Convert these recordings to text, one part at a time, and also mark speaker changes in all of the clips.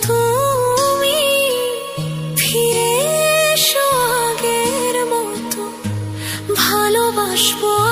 Speaker 1: তুমি ভালোবাসবো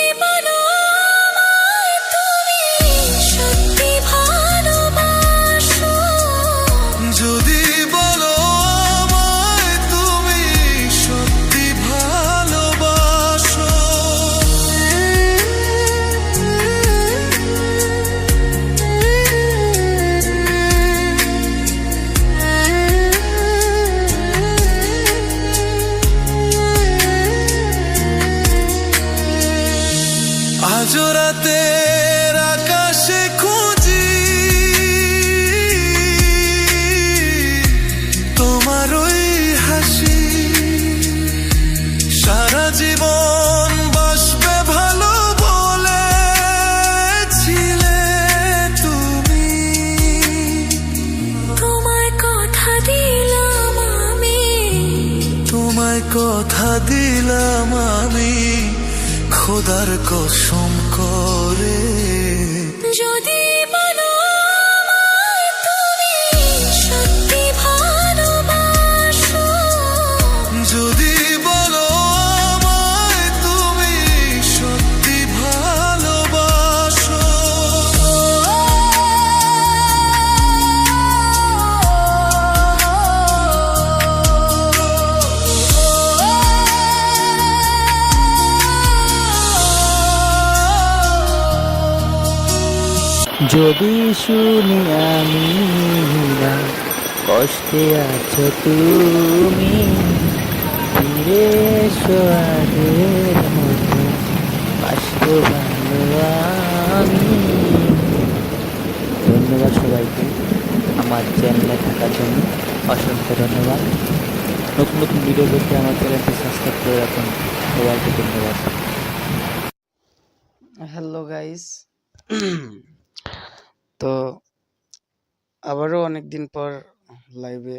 Speaker 2: রাতের আকাশে খুঁজি। তোমার ওই হাসি সারা জীবন বাসবে ভালো বলেছিলে তুমি।
Speaker 1: তোমায় কথা দিলাম আমি।
Speaker 2: তোমায় কথা দিলাম আমি। খোদার কসম করে
Speaker 1: যদি
Speaker 2: যদি
Speaker 3: শুনি আমি না, কষ্টে আছো তুমি। ফিরে এসো আমি। ধন্যবাদ সবাইকে আমার চ্যানেলে থাকার জন্য। অসংখ্য ধন্যবাদ। নতুন নতুন ভিডিও দেখতে আমার চ্যানেলটি সাবস্ক্রাইব করে রাখুন। সবাইকে ধন্যবাদ।
Speaker 4: হ্যালো গাইস তো আবারও অনেক দিন পর লাইভে